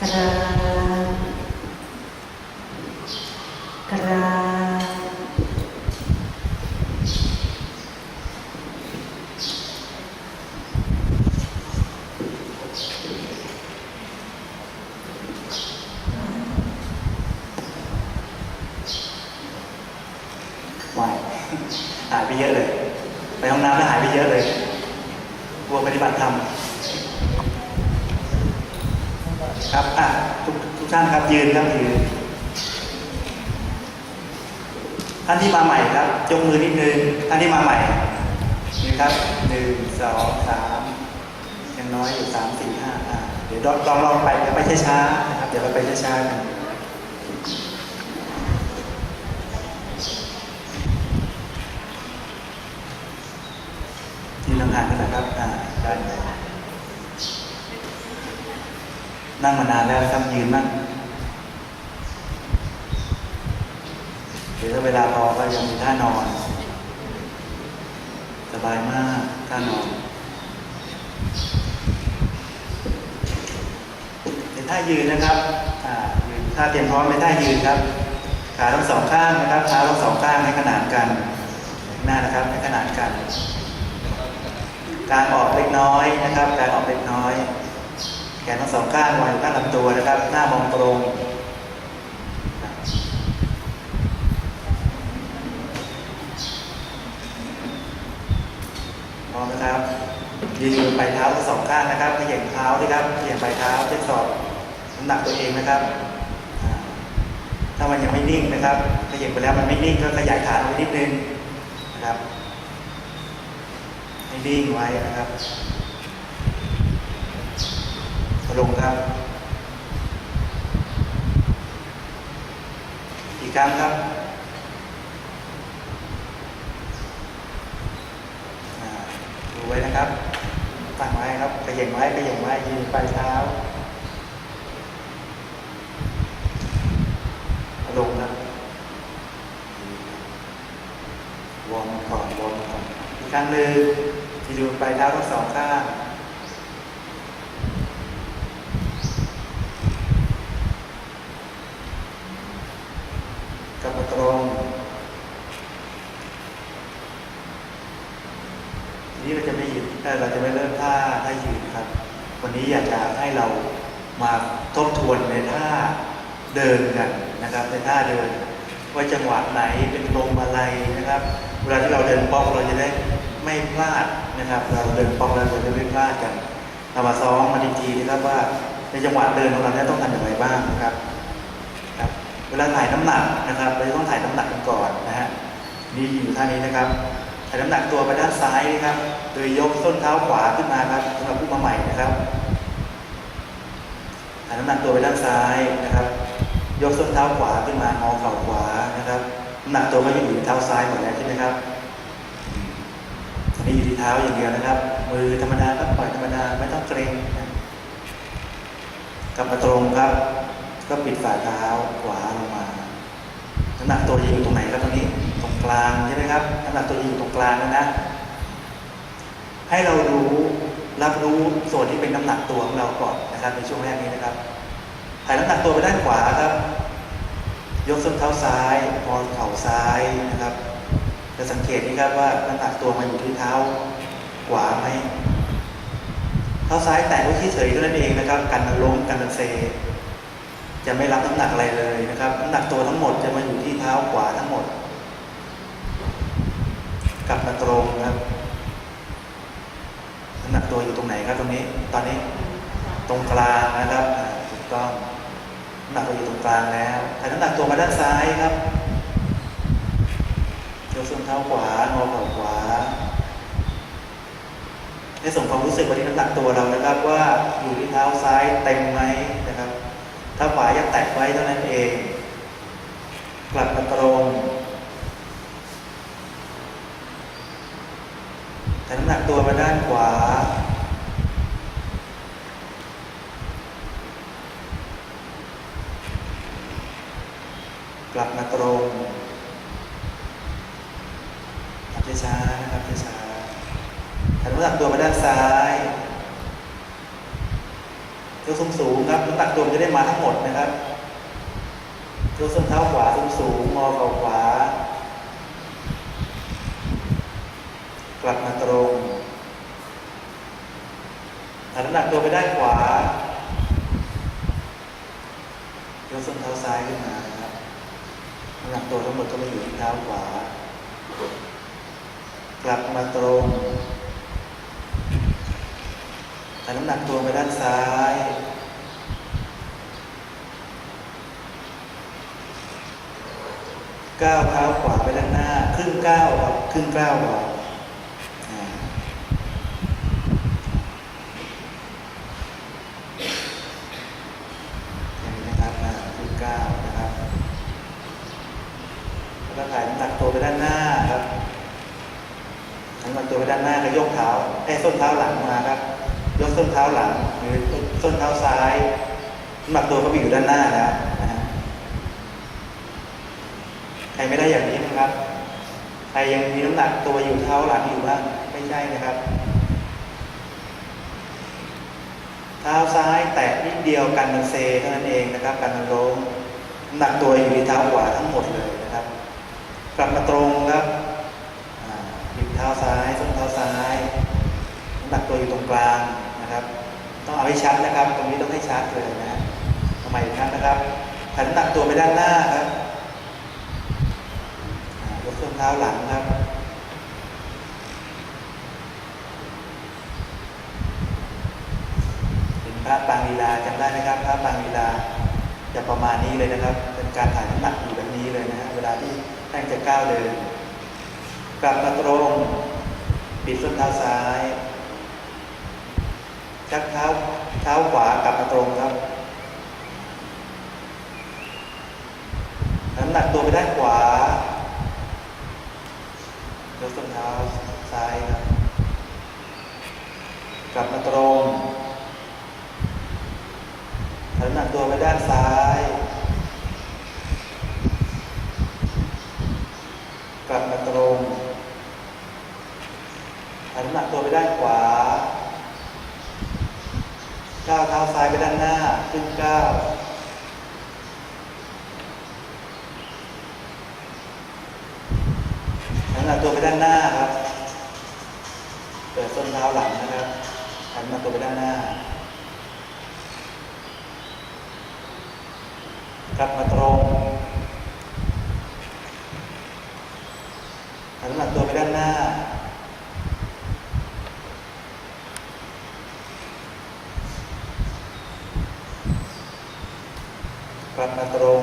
กราบกราบ วายหายไปเยอะเลย ไปห้องน้ำแล้วหายไปเยอะเลยกลัวปฏิบัติธรรมครับอะทุกทุกท่านครับยืนครับยืนท่านที่มาใหม่ครับยกมือนิดนึงท่านที่มาใหม่นี่ครับหนึ่งสองสามยังน้อยอยู่สามสี่ห้าอะเดี๋ยวลองลองไปเดี๋ยวไปช้าๆนะครับเดี๋ยวเราไปช้าๆกัน ยืนห่างๆกันนะครับอ่าได้นั่งมานานแล้วครับยืนนั่งเดี๋ยวถ้าเวลาพอก็ยังมีท่านอน สบายมากท่านอนเป็นท่ายืนนะครับอ่ายืนท่าเตรียมพร้อมเป็นท่ายืนครับขาทั้งสองข้างนะครับเท้าทั้งสองข้างให้ขนานกันหน้านะครับให้ขนานกัน การออกเล็กน้อยนะครับการออกเล็กน้อย แขนทั้งสองข้างวางอยู่ข้างลำตัวนะครับ หน้ามองตรงพร้อมนะครับยืนปลายเท้าทั้งสองข้างนะครับขย่งเท้าด้วยครับขย่งปลายเท้าทดสอบน้ำหนักตัวเองนะครับ ถ้ามันยังไม่นิ่งนะครับขย่งไปแล้วมันไม่นิ่งก็ขยายขาลงไปนิดนึงนะครับ ให้นิ่งไว้นะครับลงครับ อีกครั้งครับดูไว้นะครับตั้งไว้ครับกระเย่งไว้กระเย่งไว้ยืนปลายเท้าลงครับวอร์มก่อนวอร์มก่อน ครั้งหนึ่งที่ดูปลายเท้าทั้งสองข้างกลับมาตรงทีนี้เราจะไม่หยืนเอ่เราจะไม่เริ่มท่าท่ายืนครับ วันนี้อยากจะให้เรามาทบทวนในท่าเดินกันนะครับ ในท่าเดิน ว่าจังหวะไหนเป็นลมอะไรนะครับ เวลาที่เราเดินป้องเราจะได้ ไม่พลาดนะครับ เราเดินป้องเราจะไม่พลาดกันเรามาซ้อมมาดีทีนะครับว่าในจังหวะเดินของเราเนี่ยต้องทำอย่างไรบ้างนะครับครับ เวลาถ่ายน้ำหนักนะครับ เราจะต้องถ่ายน้ำหนักกันก่อนนะฮะนี่อยู่ท่านี้นะครับถ่ายน้ำหนักตัวไปด้านซ้ายนะครับ โดยยกส้นเท้าขวาขึ้นมาครับสำหรับผู้มาใหม่นะครับถ่ายน้ำหนักตัวไปด้านซ้ายนะครับ ยกส้นเท้าขวาขึ้นมางอเข่าขวานะครับน้ำหนักตัวก็อยู่ที่เท้าซ้ายหมดแล้วใช่ไหมครับ อันนี้อยู่ที่เท้าอย่างเดียวนะครับ มือธรรมดาก็ปล่อยธรรมดาไม่ต้องเกรงนะกลับมาตรงครับ ก็ปิดฝ่าเท้าขวาลงมาน้ำหนักตัวจะอยู่ตรงไหนครับตรงนี้ ตรงกลางใช่ไหมครับน้ำหนักตัวจะอยู่ตรงกลางนะนะ ให้เรารู้รับรู้ส่วนที่เป็นน้ำหนักตัวของเราก่อนนะครับ ในช่วงแรกนี้นะครับถ่ายน้ำหนักตัวไปด้านขวาครับ ยกส้นเท้าซ้ายงอเข่าซ้ายนะครับ จะสังเกตนี่ครับว่าน้ำหนักตัวมาอยู่ที่เท้าขวาไหมเท้าซ้ายแตะไว้เฉยๆเท่านั้นเองนะครับ กันมันล้มกันมันเซ จะไม่รับน้ำหนักอะไรเลยนะครับ น้ำหนักตัวทั้งหมดจะมาอยู่ที่เท้าขวาทั้งหมด กลับมาตรงครับน้ำหนักตัวอยู่ตรงไหนครับตรงนี้ ตอนนี้ตรงกลางนะครับถูกต้องน้ำหนักเราอยู่ตรงกลางแล้วถ่ายน้ำหนักตัวมาด้านซ้ายครับ ยกส้นเท้าขวางอเข่าขวา ให้ส่งความรู้สึกไปที่น้ำหนักตัวเรานะครับว่าอยู่ที่เท้าซ้ายเต็มไหมนะครับ ถ้าขวายังแตะไว้เท่านั้นเอง กลับมาตรงแต่น้ำหนักตัวมาด้านขวา กลับมาตรงทำช้าๆนะครับช้าๆหันน้ำหนักตัวมาด้านซ้าย ยกสูงสูงๆครับน้ำหนักตัว มาทั้งหมดนะครับยกส้นเท้าขวาสูงสูงๆงอเข่าขวา กลับมาตรงหันน้ำหนักตัวไปด้านขวายกส้นเท้าซ้ายขึ้นมานะครับน้ำหนักตัวทั้งหมดก็มาอยู่ที่เท้าขวา กลับมาตรงหันน้ำหนักตัวไปด้านซ้าย ก้าวเท้าขวาไปด้านหน้า ครึ่งก้าวครับครึ่งก้าวก่ออ่าอย่างนะครับครึ่งก้าวนะครับแล้วก็ถ่ายน้ำหนักตัวไปด้านหน้าครับน้ำหนักตัวไปด้านหน้าก็ยกเท้าไอ้ส้นเท้าหลังมาครับ ยกส้นเท้าหลังหรือส้นเท้าซ้ายน้ำหนักตัวก็ไปอยู่ด้านหน้าแล้วนะฮะ ใคร ไม่ได้อย่างนี้นะครับ ใครยังมีน้ำหนักตัวอยู่เท้าหลังอยู่บ้างไม่ใช่นะครับ เท้าซ้ายแตะนิดเดียวกันมันเซเท่านั้นเองนะครับกันมันล้มน้ำหนักตัวอยู่ที่เท้าขวาทั้งหมดเลยนะครับ กลับมาตรงครับอ่าหยิบเท้าซ้ายส้นเท้าซ้ายน้ำหนักตัวอยู่ตรงกลางนะครับ ต้องเอาให้ชัดนะครับ ตรงนี้ต้องให้ชัดเลยนะทำไมครั้งนะครับหันน้ำหนักตัวไปด้านหน้าครับ เท้าหลังครับเห็นพระปางลีลาจำได้ไหมครับพระปางลีลาจะประมาณนี้เลยนะครับ เป็นการถ่ายน้ำหนักอยู่แบบนี้เลยนะฮะเวลาที่ท่านจะก้าวเดินกลับมาตรงบิดส้นเท้าซ้ายชักเท้าเท้าขวากลับมาตรงครับน้ำหนักตัวไปด้านขวา ส้นเท้าซ้ายครับ กลับมาตรงน้ำหนักตัวไปด้านซ้าย กลับมาตรงน้ำหนักตัวไปด้านขวาก้าวเท้าซ้ายไปด้านหน้า ขึ้นก้าว นหน้าตัวไปด้านหน้าครับ เปิดส้นเท้าหลังนะครับหันหน้าตัวไปด้านหน้า กลับมาตรงหันหน้าตัวไปด้านหน้า กลับมาตรง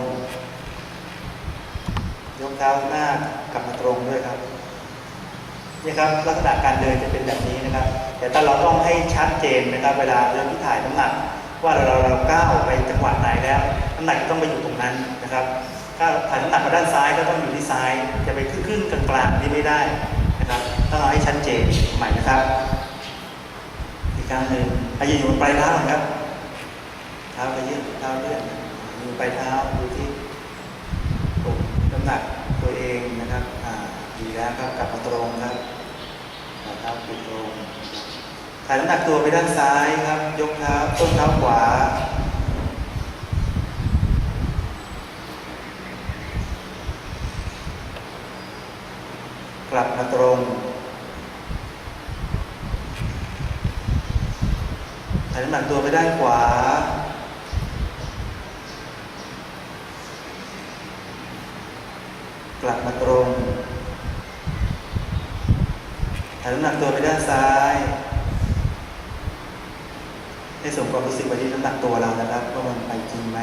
ยกเท้าหน้ากลับมาตรงด้วยครับ นี่ครับลักษณะการเดินจะเป็นแบบนี้นะครับ แต่ถ้าเราต้องให้ชัดเจนนะครับ เวลาเราที่ถ่ายน้ำหนัก ว่าเราเราเราก้าวไปจังหวะไหนแล้วน้ำหนักจะต้องไปอยู่ตรงนั้นนะครับ ถ้าถ่ายน้ำหนักมาด้านซ้ายก็ต้องอยู่ที่ซ้าย จะไปขึ้นกลางๆนี่ไม่ได้นะครับต้องเอาให้ชัดเจนใหม่นะครับอีกครั้งหนึ่งให้ยืนอยู่บนปลายเท้านะครับเท้าไปยืดเท้าเลื่อนมือปลายเท้าดูที่ปลุกน้ำหนักตัวเองนะครับอ่าดีแล้วครับกลับมาตรงครับ นะครับปิดลงถ่ายน้ำหนักตัวไปด้านซ้ายครับ ยกเท้าต้นเท้าขวา กลับมาตรงถ่ายน้ำหนักตัวไปด้านขวา กลับมาตรง ถ่ายน้ำหนักตัวไปด้านซ้าย ให้ส่งความรู้สึกไปที่น้ำหนักตัวเรานะครับว่ามันไปจริงไหม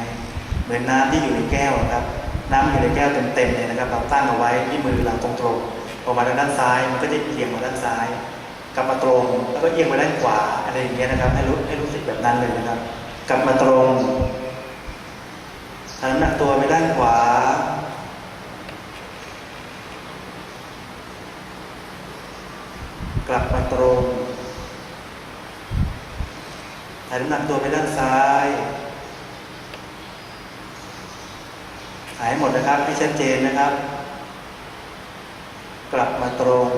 เหมือนน้ำที่อยู่ในแก้วครับ น้ำอยู่ในแก้วเต็มๆเลยนะครับ เราตั้งเอาไว้ที่มือเราตรงๆออกมาทางด้านซ้าย มันก็จะเอียงมาด้านซ้ายกลับมาตรงแล้วก็เอียงมาด้านขวาอะไรอย่างเงี้ยนะครับ ให้รู้ให้รู้สึกแบบนั้นเลยนะครับ กลับมาตรงถ่ายน้ำหนักตัวไปด้านขวา กลับมาตรงถ่ายน้ำหนักตัวไปด้านซ้ายหายหมดนะครับให้ชัดเจนนะครับ กลับมาตรง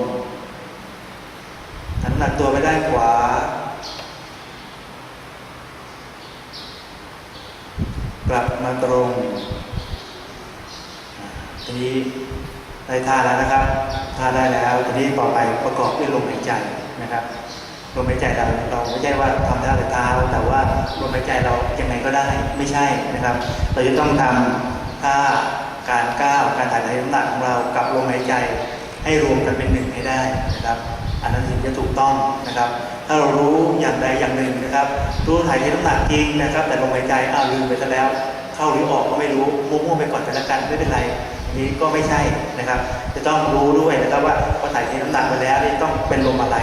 ถ่ายน้ำหนักตัวไปด้านขวา กลับมาตรงทีนี้ได้ท่าแล้วนะครับท่าแล้ว ทีนี้ต่อไปประกอบด้วยลมหายใจนะครับลมหายใจเราเราไม่ใช่ว่าทำท่าแต่เท้าแต่ว่าลมหายใจเรายังไงก็ได้ไม่ใช่นะครับ เราจะต้องทำท่าการก้าวการถ่ายเทน้ำหนักของเรากับลมหายใจให้รวมกันเป็นหนึ่งให้ได้นะครับ อันนั้นถึงจะถูกต้องนะครับ ถ้าเรารู้อย่างใดอย่างหนึ่งนะครับรู้ถ่ายเทน้ำหนักจริงนะครับ แต่ลมหายใจอ้าวลืมไปซะแล้ว เข้าหรือออกก็ไม่รู้มั่วๆไปก่อนแต่ละกันไม่เป็นไร นี้ก็ไม่ใช่นะครับ จะต้องรู้ด้วยนะครับว่าพอถ่ายเทน้ำหนักไปแล้วนี่ต้องเป็นลมอะไร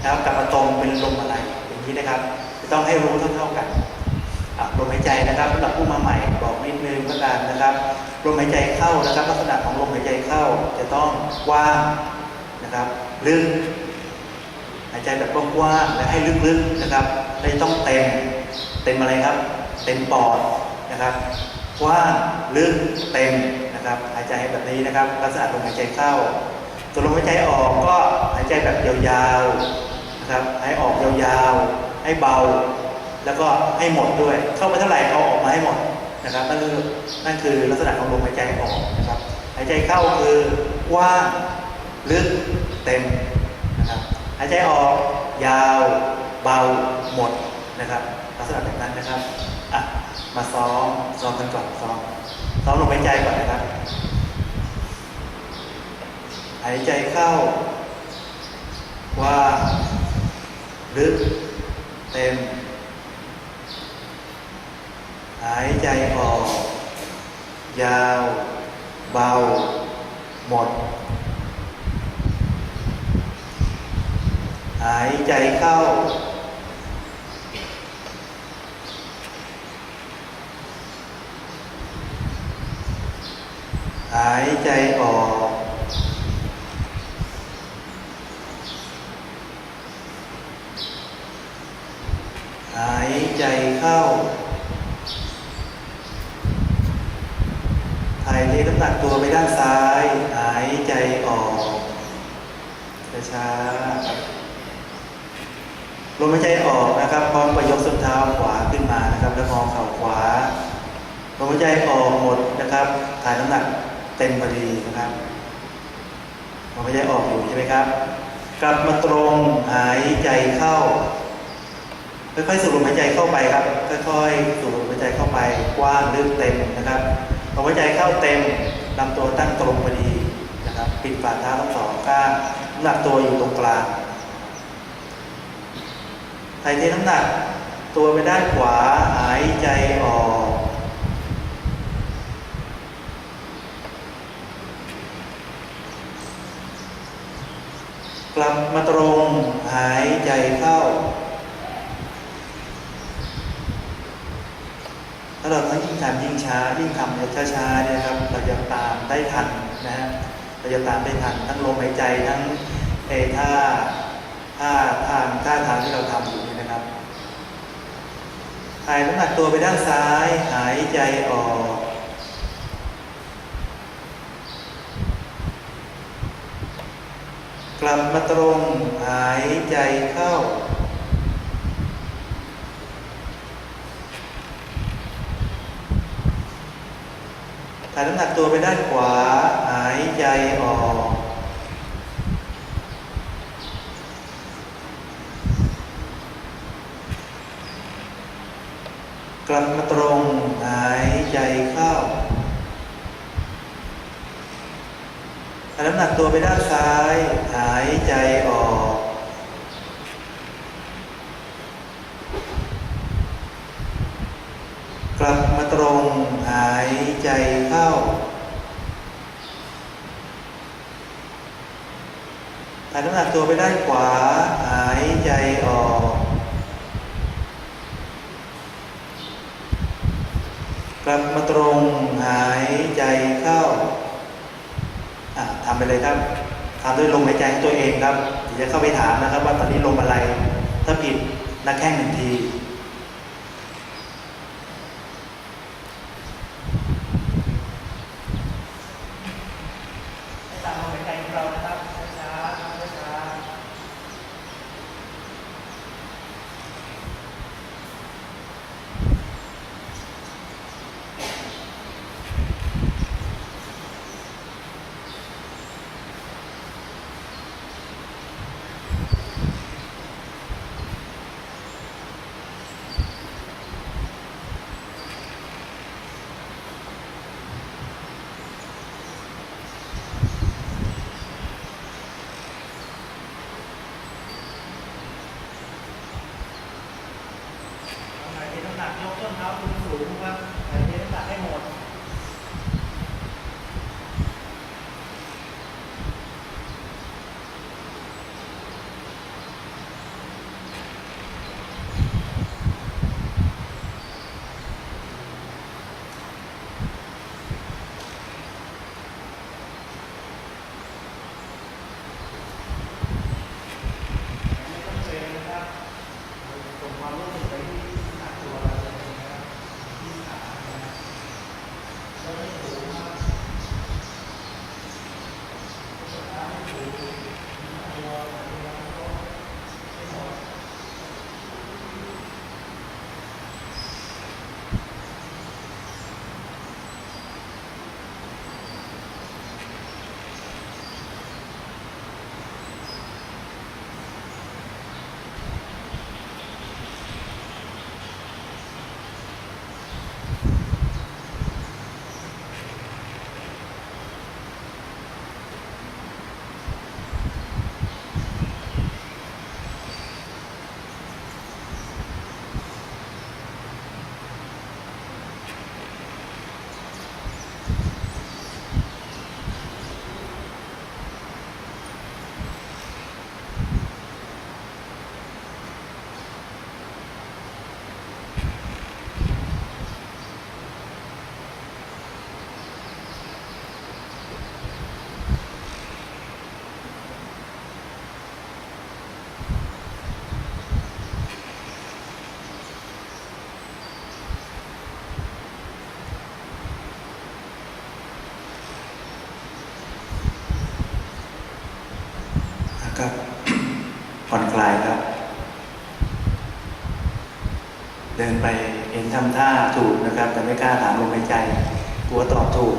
นะครับกลับมาตรงเป็นลมอะไรอย่างนี้นะครับ จะต้องให้รู้เท่าๆกันลมหายใจนะครับสำหรับผู้มาใหม่บอกนิดนึงก็กันนะครับลมหายใจเข้านะครับ ลักษณะของลมหายใจเข้าจะต้องกว้างนะครับลึกหายใจแบบกว้างๆและให้ลึกๆนะครับและจะต้องเต็มเต็มอะไรครับ เต็มปอดนะครับกว้างลึกเต็ม นะครับหายใจแบบนี้นะครับลักษณะลมหายใจเข้าส่วนลมหายใจออกก็หายใจแบบยาวๆนะครับให้ออกยาวๆ ให้เบา แล้วก็ให้หมดด้วย เข้าไปเท่าไหร่เอาออกมาให้หมดนะครับนั่นคือนั่นคือลักษณะของลมหายใจออกนะครับหายใจเข้าคือกว้างลึกเต็มนะครับหายใจออกยาวเบาหมดนะครับลักษณะแบบนั้นนะครับอะมาซ้อมซ้อมกันก่อนซ้อม ซ้อมลมหายใจก่อนนะครับ หายใจเข้า ว่า ลึก เต็ม หายใจออก ยาว เบา หมด หายใจเข้าายใจออก หายใจเข้า ถ่ายเทน้ำหนักตัวไปด้านซ้าย หายใจออกช้าๆ ลมหายใจออกนะครับพร้อมกับยกส้นเท้าขวาขึ้นมานะครับ แล้วมองเข่าขวาลมหายใจออกหมดนะครับ ถ่ายน้ำหนักเต็มพอดีนะครับลมหายใจออกอยู่ใช่ไหมครับ กลับมาตรงหายใจเข้า ค่อยๆสูดลมหายใจเข้าไปครับ ค่อยๆสูดลมหายใจเข้าไปกว้างลึกเต็มนะครับลมหายใจเข้าเต็มลำตัวตั้งตรงพอดีนะครับ ปิดฝ่าเท้าทั้งสองข้างน้ำหนักตัวอยู่ตรงกลางถ่ายเทน้ำหนัก ตัวไปด้านขวาหายใจออก กลับมาตรงหายใจเข้า ถ้าเรายิ่งทำยิ่งช้ายิ่งทำเนี่ยช้าๆเนี่ยครับเราจะตามได้ทันนะฮะเราจะตามได้ทันทั้งลมหายใจทั้งเอท่าท่าทางท่าทางที่เราทำอยู่นี่นะครับถ่ายน้ำหนักตัวไปด้านซ้าย หายใจออก กลับมาตรงหายใจเข้า ถ่ายน้ำหนักตัวไปด้านขวา หายใจออก กลับมาตรงหายใจเข้าถ่ายน้ำหนักตัวไปด้านซ้าย หายใจออก กลับมาตรงหายใจเข้า ถ่ายน้ำหนักตัวไปด้านขวา หายใจออก กลับมาตรงหายใจเข้าอะทำไปเลยครับ ทำด้วยลมหายใจของตัวเองครับเดี๋ยวจะเข้าไปถามนะครับ ว่าตอนนี้ลมอะไร ถ้าผิดนักแข่งหนึ่งที ไปเห็นทำท่าถูกนะครับ แต่ไม่กล้าถามลมหายใจกลัวตอบถูก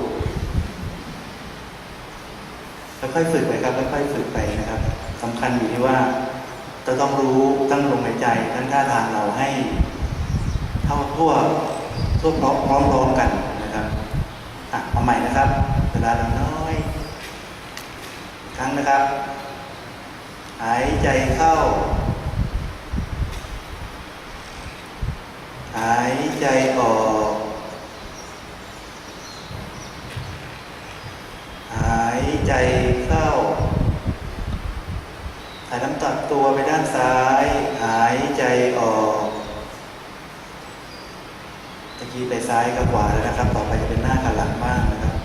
ค่อยๆฝึกไปครับค่อยๆฝึกไปนะครับสำคัญอยู่ที่ว่าจะต้องรู้ตั้งลมหายใจทั้งท่าทางเราให้ เท่าทั่วทั่วพร้อมพร้อมๆกันนะครับอะเอาใหม่นะครับ เวลาเราน้อย ครั้งนะครับ หายใจเข้า หายใจออก หายใจเข้าถ่ายน้ำตัดตัวไปด้านซ้าย หายใจออกตะกี้ไปซ้ายกับขวาแล้วนะครับ ต่อไปจะเป็นหน้ากับหลังบ้างนะครับ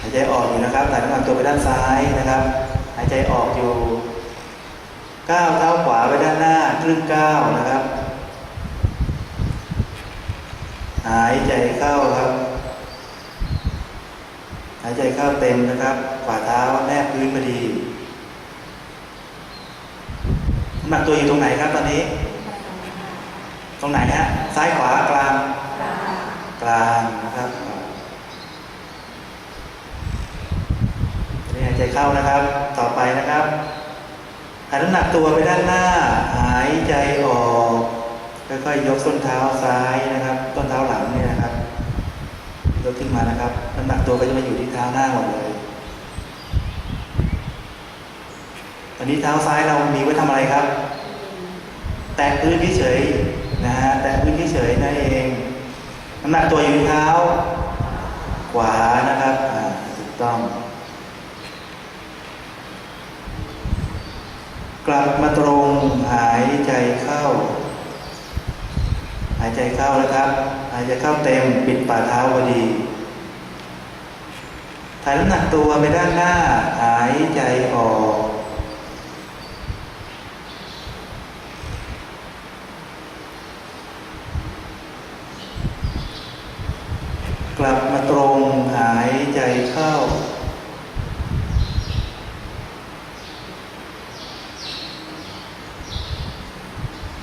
หายใจออกอยู่นะครับถ่ายน้ำหนักตัวไปด้านซ้ายนะครับ หายใจออกอยู่ก้าวเท้าขวาไปด้านหน้าครึ่งก้าวนะครับ หายใจเข้าครับ หายใจเข้าเต็มนะครับฝ่าเท้าแนบพื้นพอดีน้ำหนักตัวอยู่ตรงไหนครับตอนนี้ ตรงไหนฮะซ้ายขวากลาง กลางนะครับนี่หายใจเข้านะครับ ต่อไปนะครับหายน้ำหนักตัวไปด้านหน้า หายใจออก ค่อยๆยกส้นเท้าซ้ายนะครับ ต้นเท้าหลังเนี่ยนะครับ ยกขึ้นมานะครับน้ำหนักตัวก็จะมาอยู่ที่เท้าหน้าหมดเลยตอนนี้เท้าซ้ายเรามีไว้ทำอะไรครับ แตะพื้นเฉยๆนะฮะแตะพื้นเฉยๆนั่นเองน้ำหนักตัวอยู่ที่เท้า ขวานะครับถูกต้อง กลับมาตรงหายใจเข้า หายใจ เข้านะครับ หายใจเข้าเต็มปิดฝ่าเท้าพอดี ถ่ายน้ำหนักตัวไปด้านหน้า หายใจออกกลับมาตรงหายใจเข้า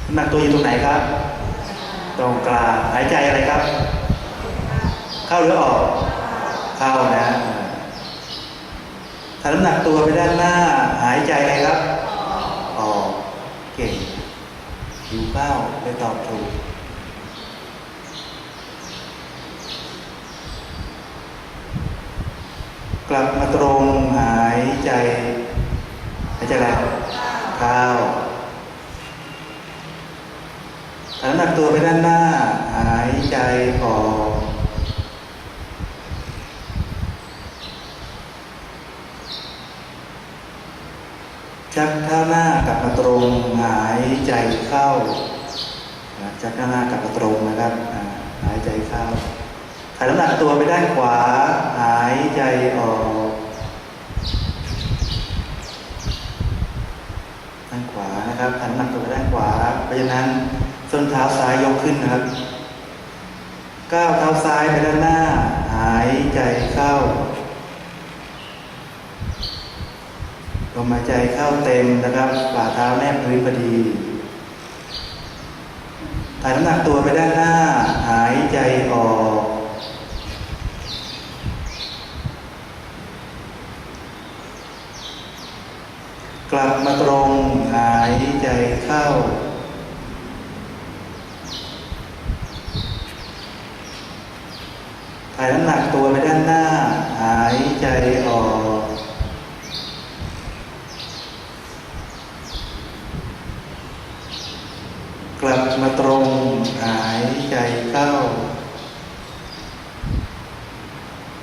น้ำหนักตัวอยู่ตรงไหนครับ หายใจอะไรครับ เข้าหรือออก เข้านะถ้าน้ำหนักตัวไปด้านหน้า หายใจอะไรครับ ออก เก่งหิวข้าวเลยตอบถูกกลับมาตรงหายใจหายใจอะไรเข้าถ้าน้ำหนักตัวไปด้านหน้าายายใจออกชักเท้าหน้ากลับมาตรงหายใจเข้าอ่าชักเท้าหน้ากลับมาตรงนะครับหายใจเข้าถ่ายน้ำหนักตัวไปด้านขวา หายใจออกด้านขวานะครับถ่ายน้ำหนักตัวไปด้านขวา เพราะฉะนั้นส้นเท้าซ้ายยกขึ้นนะครับ ก้าวเท้าซ้ายไปด้านหน้า หายใจเข้าลมหายใจเข้าเต็มนะครับฝ่าเท้าแนบพื้นพอดีถ่ายน้ำหนักตัวไปด้านหน้า หายใจออก กลับมาตรง หายใจเข้า ถ่าย น้ำหนักตัวไปด้านหน้า หายใจออก กลับมาตรง หายใจเข้า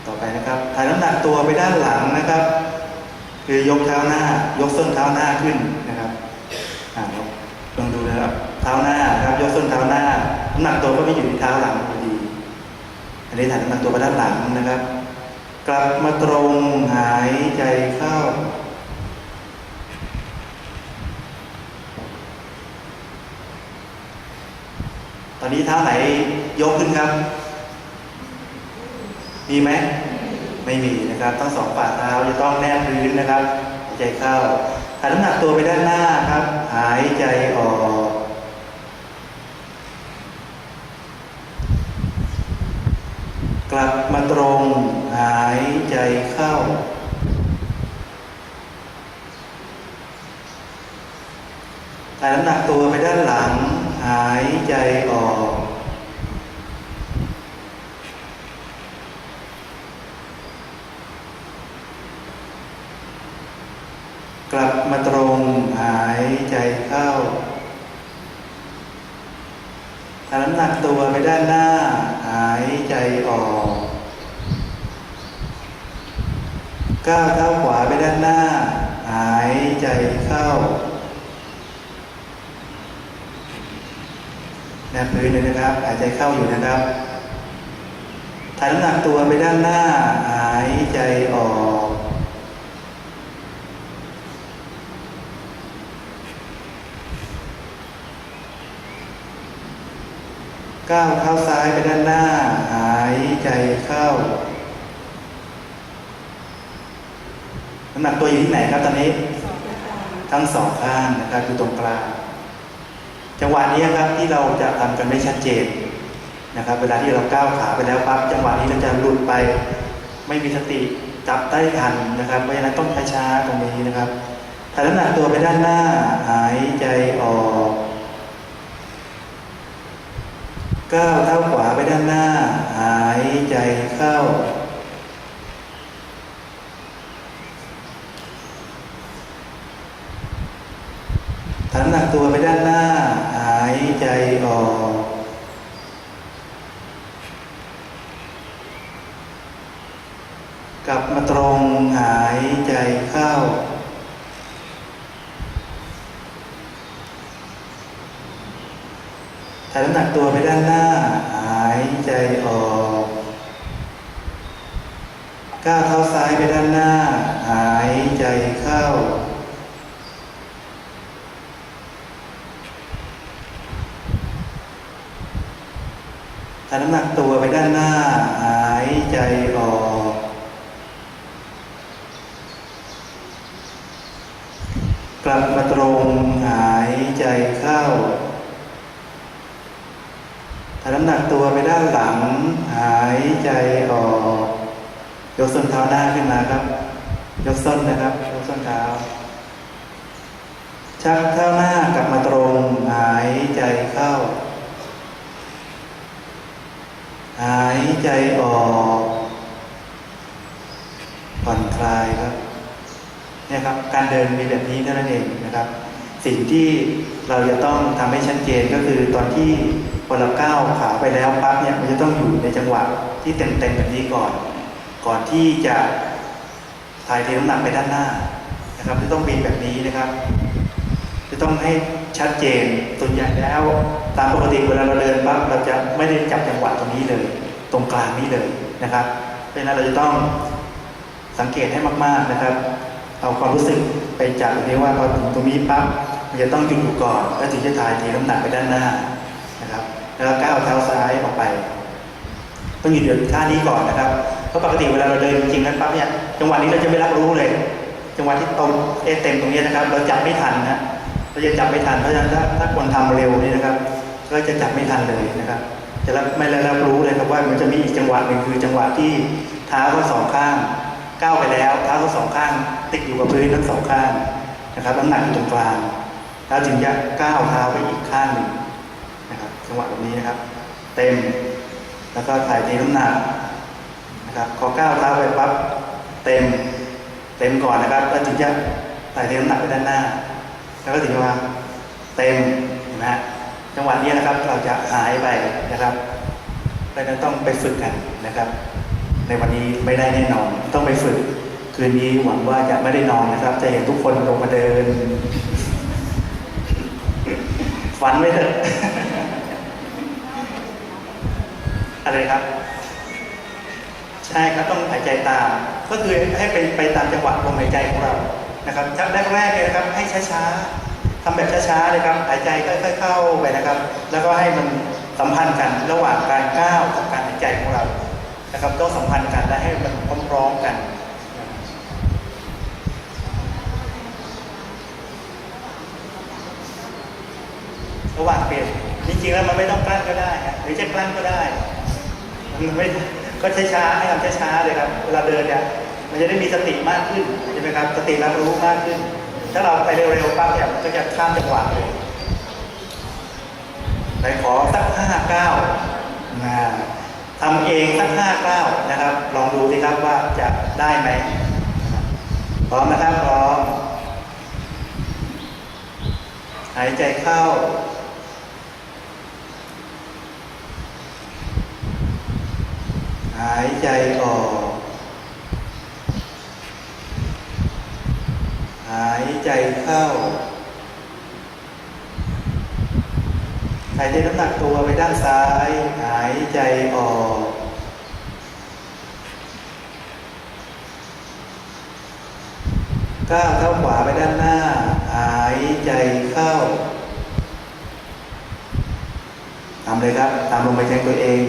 ต่อไปนะครับถ่ายน้ำหนักตัวไปด้านหลังนะครับ คือยกเท้าหน้า ยกส้นเท้าหน้าขึ้นนะครับอ่าลองดูนะครับ เท้าหน้าครับ ยกส้นเท้าหน้า น้ำหนักตัวก็ไม่อยู่ที่เท้าหลัง นนี้ถ่าน้ำหนักตัวไปด้านหลังนะครับ กลับมาตรงหายใจเข้า ตอนนี้เท้าไหนยกขึ้นครับ มีไหม ไม่มีนะครับทั้งสองฝ่าเท้าจะต้องแนบพื้นนะครับ หายใจเข้าถ่ายน้ำหนักตัวไปด้านหน้าครับ หายใจออกลับมาตรง หาย ใจเข้าถ่ายน้ำหนักตัวไปด้านหลัง หายใจออก กลับมาตรงหายใจเข้าถ่ายน้ำหนักตัวไปด้านหน้า หายใจออก ก้าวเท้าขวาไปด้านหน้า หายใจเข้าแนบพื้นเลยนะครับ หายใจเข้าอยู่นะครับถ่ายน้ำหนักตัวไปด้านหน้า หายใจออก ก้าวเท้าซ้ายไปด้านหน้า หายใจเข้า น้ำหนักตัวอยู่ที่ไหนครับตอนนี้ ทั้งสองข้างนะครับอยู่ตรงกลางจังหวะนี้ครับที่เราจะทำกันไม่ชัดเจนนะครับ เวลาที่เราก้าวขาไปแล้วปั๊บจังหวะนี้เราจะหลุดไป ไม่มีสติจับได้ทันนะครับเพราะฉะนั้นต้องช้าๆตรงนี้นะครับถ่ายน้ำหนักตัวไปด้านหน้าหายใจออกก้าวเท้าขวาไปด้านหน้า หายใจเข้า ถ่ายน้ำหนักตัวไปด้านหน้า หายใจออก กลับมาตรง หายใจเข้า ถ่ายน้ำหนักตัวไปด้านหน้า หายใจออก ก้าวเท้าซ้ายไปด้านหน้า หายใจเข้า ถ่ายน้ำหนักตัวไปด้านหน้า หายใจออก กลับมาตรงหายใจเข้าถ่ายน้ำหนักตัวไปด้านหลัง หายใจออก ยกส้นเท้าหน้าขึ้นมาครับ ยกส้นนะครับ ยกส้นเท้า ชักเท้าหน้ากลับมาตรง หายใจเข้า หายใจออกผ่อนคลายครับ นี่ยครับการเดินมีแบบนี้เท่านั้นเองนะครับ สิ่งที่เราจะต้องทำให้ชัดเจนก็คือตอนที่พอเราก้าวขาไปแล้วปั๊บเนี่ยมันจะต้องอยู่ในจังหวะที่เต็มๆแบบนี้ก่อน ก่อนที่จะถ่ายเทน้ำหนักไปด้านหน้านะครับจะต้องบินแบบนี้นะครับ จะต้องให้ชัดเจนส่วนใหญ่แล้ว ตามปกติเวลาเราเดินปั๊บเราจะไม่ได้จับจังหวะตรงนี้เลย ตรงกลางนี้เลยนะครับเพราะฉะนั้นเราจะต้องสังเกตให้มาก ๆนะครับ เอาความรู้สึกไปจับตรงนี้ว่าพอถึงตรงนี้ปั๊บมันจะต้องหยุดอยู่ก่อนแล้วถึงจะถ่ายเทน้ำหนักไปด้านหน้านะครับ แล้วก้าวเท้าซ้ายออกไป ต้องหยุดเดินท่านี้ก่อนนะครับเพราะปกติเวลาเราเดินจริงๆนั้นปั๊บเนี่ยจังหวะนี้เราจะไม่รับรู้เลย จังหวะที่ตรงเอเต็มตรงนี้นะครับ เราจับไม่ทันนะเราจะจับไม่ทันเพราะฉะนั้นถ้าถ้าคนทำเร็วนี่นะครับ ก็จะจับไม่ทันเลยนะครับจะรับไม่ได้รับรู้เลยครับว่ามันจะมีอีกจังหวะหนึ่งคือจังหวะที่เท้าทั้งสองข้างก้าวไปแล้ว เท้าทั้งสองข้าง ติดอยู่กับพื้นทั้งสองข้างนะครับน้ำหนักอยู่ตรงกลางแล้วจึงจะก้าวเท้าไปอีกข้างหนึ่งนะครับจังหวะแบบนี้นะครับ เต็ม แล้วก็ถ่ายเทน้ำหนักนะครับพอก้าวเท้าไปปั๊บเต็ม เต็มก่อนนะครับแล้วถึงจะถ่ายเทน้ำหนักไปด้านหน้า แล้วก็ถึงจะมาเต็มเห็นไหมฮะจังหวะนี้นะครับเราจะหายไปนะครับเราะฉะนั้นต้องไปฝึกกันนะครับ ในวันนี้ไม่ได้แน่นอนต้องไปฝึก คืนนี้หวังว่าจะไม่ได้นอนนะครับ จะเห็นทุกคนลงมาเดิน ฝันไม่เถอะอะไรครับ ใช่ครับต้องหายใจตาม ก็คือให้เป็นไปตามจังหวะลมหายใจของเรานะครับชักแรกๆเลยนะครับ ให้ช้าๆทำแบบช้าๆเลยครับ หายใจค่อยๆเข้าไปนะครับ แล้วก็ให้มันสัมพันธ์กันระหว่างการก้าวกับการหายใจของเรานะครับต้องสัมพันธ์กันและให้มันพร้อมๆกัน ระหว่างเปลี่ยนจริงๆแล้วมันไม่ต้องกลั้นก็ได้ครับหรือจะกลั้นก็ได้มันไม่ก็ช้าๆให้ทำช้าๆเลยครับเวลาเดินเนี่ยมันจะได้มีสติมากขึ้นใช่ไหมครับสติรับรู้มากขึ้น ถ้าเราไปเร็วๆปั๊บเนี่ยมันก็จะข้ามจังหวะเลยไหนขอสักห้าเก้านะทำเองสักห้าเก้านะครับ ลองดูสิครับว่าจะได้ไหมพร้อมนะครับพร้อมหายใจเข้า หายใจออก หายใจเข้าหายใจน้ำหนักตัวไปด้านซ้าย หายใจออก ก้าวเท้าขวาไปด้านหน้า หายใจเข้าทำเลยครับ ตามลมหายใจตัวเอง